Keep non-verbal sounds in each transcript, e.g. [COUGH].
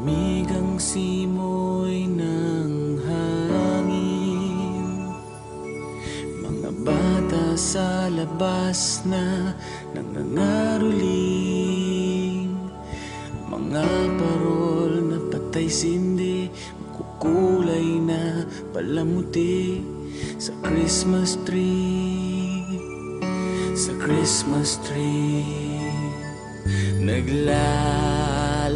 Malamig ang simoy ng hangin. Mga bata sa labas na nangangaruling. Mga parol na patay sindi Makukulay na palamuti. Sa Christmas tree Sa Christmas tree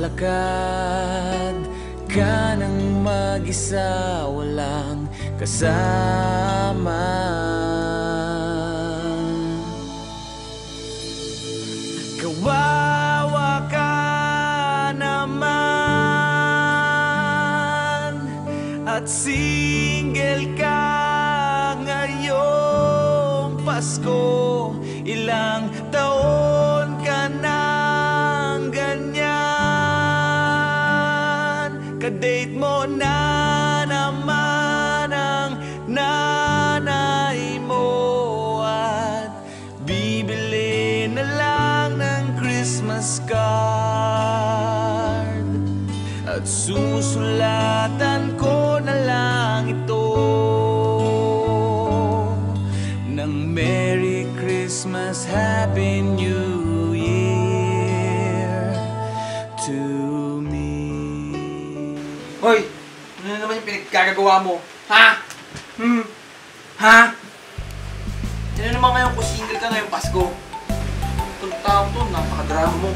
Naglalakad ka ng mag-isa Walang kasama. Kawawa ka naman At single ka ngayong Pasko. Ilang Kadate mo na naman ang nanay mo At bibili na lang ng Christmas card. At susulatan ko na lang ito Ng Merry Christmas, Happy New Year Hoy! Ano na naman yung pinagkagagawa mo? Ha? Hmm? Ha? Ano naman ngayon kung single ka ngayong Pasko? Itong tao to, napakadrama mo.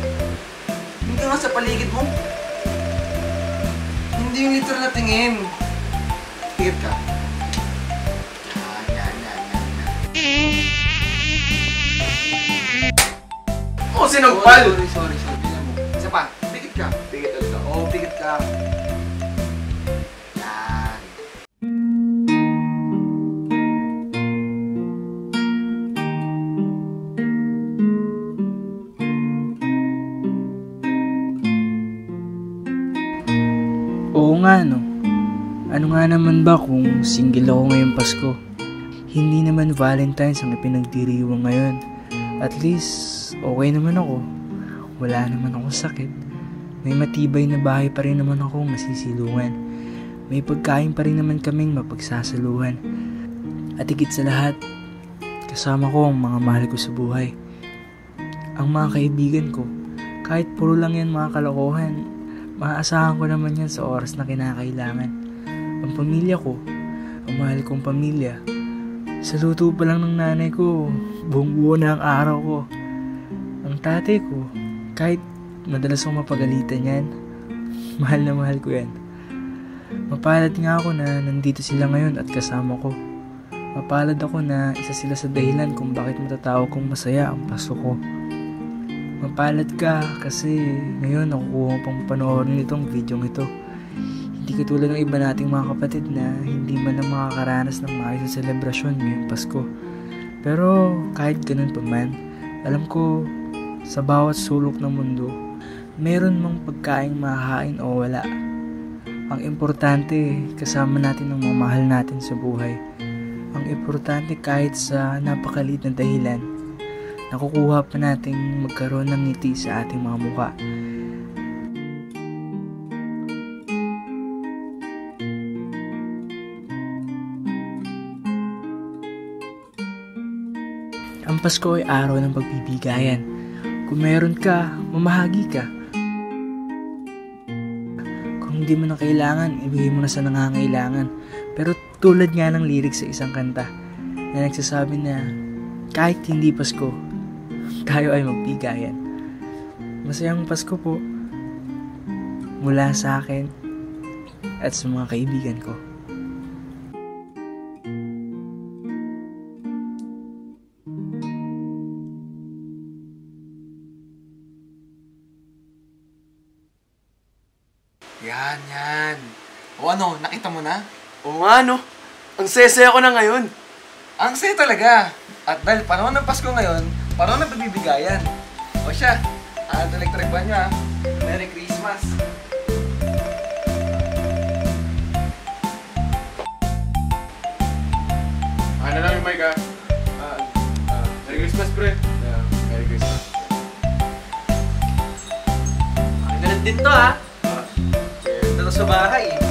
Hindi ka nga sa paligid mo. Hindi yung literal na tingin. Tingit ka. Yan, yan, yan, yan, yan. Oh, sinugpal! Sorry, sorry, sorry. Nga no. Ano nga naman ba kung single ako ngayong Pasko? Hindi naman Valentine's ang ipinagdiriwang ngayon. At least, okay naman ako. Wala naman akong sakit. May matibay na bahay pa rin naman ako masisilungan. May pagkain pa rin naman kaming mapagsasaluhan. At higit sa lahat, kasama ko ang mga mahal ko sa buhay. Ang mga kaibigan ko, kahit puro lang yan mga kalokohan, maaasahan ko naman yan sa oras na kinakailangan. Ang pamilya ko, ang mahal kong pamilya, sa luto pa lang ng nanay ko, buong buo na ang araw ko. Ang tatay ko, kahit madalas akong mapagalitan yan, [LAUGHS] mahal na mahal ko yan. Mapalad nga ako na nandito sila ngayon at kasama ko. Mapalad ako na isa sila sa dahilan kung bakit matatawag kong masaya ang paso ko. Mapalad ka kasi ngayon nakukuha pang panoorin itong video ito. Hindi katulad ng iba nating mga kapatid na hindi man lang makakaranas ng maayos na selebrasyon ngayong Pasko. Pero kahit ganun pa man, alam ko sa bawat sulok ng mundo, meron mang pagkain mahahain o wala. Ang importante, kasama natin ang mga mahal natin sa buhay. Ang importante kahit sa napakalit na dahilan, nakukuha pa nating magkaroon ng ngiti sa ating mga muka. Ang Pasko ay araw ng pagbibigayan. Kung meron ka, mamahagi ka. Kung hindi mo na kailangan, ibigay mo na sa nangangailangan. Pero tulad nga ng lyrics sa isang kanta na nagsasabi na kahit hindi Pasko, tayo ay magbigayan. Masayang Pasko po mula sa akin at sa mga kaibigan ko. Yan, yan. O ano, nakita mo na? Oo nga, no? Ang sesaya ko na ngayon. Ang saya talaga. At dahil panahon ng Pasko ngayon, panahon ng pagbibigayan. O siya, ano electric ba niya? Merry Christmas. Ano lang yung mic, ah? Ah, ah, Merry Christmas, pre. Yeah, Merry Christmas. Ang ganun din to ha. Ah, sige. sa bahay eh.